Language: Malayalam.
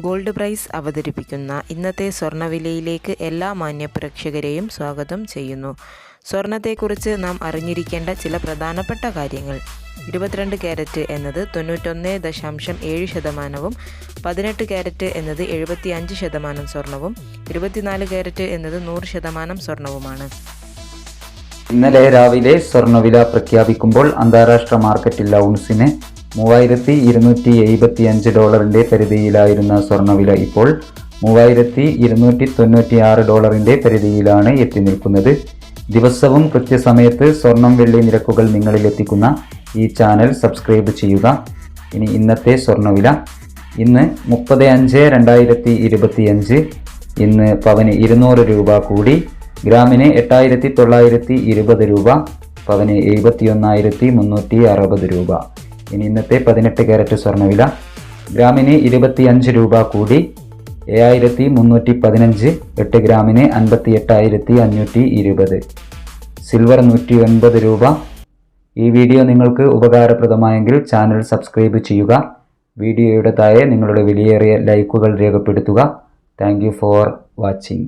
ഗോൾഡ് പ്രൈസ് അവതരിപ്പിക്കുന്ന ഇന്നത്തെ സ്വർണവിലയിലേക്ക് എല്ലാ മാന്യപ്രേക്ഷകരെയും സ്വാഗതം ചെയ്യുന്നു. സ്വർണത്തെക്കുറിച്ച് നാം അറിഞ്ഞിരിക്കേണ്ട ചില പ്രധാനപ്പെട്ട കാര്യങ്ങൾ. ഇരുപത്തിരണ്ട് ക്യാരറ്റ് എന്നത് തൊണ്ണൂറ്റൊന്ന് ദശാംശം ഏഴ് ശതമാനവും പതിനെട്ട് ക്യാരറ്റ് എന്നത് എഴുപത്തി അഞ്ച് ശതമാനം സ്വർണവും ഇരുപത്തിനാല് ക്യാരറ്റ് എന്നത് നൂറ് ശതമാനം സ്വർണവുമാണ്. ഇന്നലെ രാവിലെ സ്വർണവില പ്രഖ്യാപിക്കുമ്പോൾ അന്താരാഷ്ട്ര മാർക്കറ്റിൽ ഔൺസിന് മൂവായിരത്തി ഇരുന്നൂറ്റി എഴുപത്തി അഞ്ച് ഡോളറിന്റെ പരിധിയിലായിരുന്ന സ്വർണവില ഇപ്പോൾ മൂവായിരത്തി ഇരുന്നൂറ്റി തൊണ്ണൂറ്റി ആറ് ഡോളറിന്റെ പരിധിയിലാണ് എത്തി നിൽക്കുന്നത്. ദിവസവും കൃത്യസമയത്ത് സ്വർണം വെള്ളി നിരക്കുകൾ നിങ്ങളിൽ എത്തിക്കുന്ന ഈ ചാനൽ സബ്സ്ക്രൈബ് ചെയ്യുക. ഇനി ഇന്നത്തെ സ്വർണവില ഇന്ന് മുപ്പത് അഞ്ച് രണ്ടായിരത്തി ഇരുപത്തി അഞ്ച് ഇന്ന് പവന് ഇരുന്നൂറ് രൂപ കൂടി. ഗ്രാമിന് എട്ടായിരത്തി തൊള്ളായിരത്തി ഇരുപത് രൂപ. പവന് എഴുപത്തിയൊന്നായിരത്തി മുന്നൂറ്റി അറുപത് രൂപ. ഇനി ഇന്നത്തെ പതിനെട്ട് ക്യാരറ്റ് സ്വർണവില. ഗ്രാമിന് ഇരുപത്തിയഞ്ച് രൂപ കൂടി. ഏഴായിരത്തി മുന്നൂറ്റി പതിനഞ്ച് എട്ട് ഗ്രാമിന് അൻപത്തി എട്ടായിരത്തി അഞ്ഞൂറ്റി ഇരുപത്. സിൽവർ നൂറ്റി ഒൻപത് രൂപ. ഈ വീഡിയോ നിങ്ങൾക്ക് ഉപകാരപ്രദമായെങ്കിൽ ചാനൽ സബ്സ്ക്രൈബ് ചെയ്യുക. വീഡിയോയുടെ താഴെ നിങ്ങളുടെ വിലയേറിയ ലൈക്കുകൾ രേഖപ്പെടുത്തുക. Thank for watching.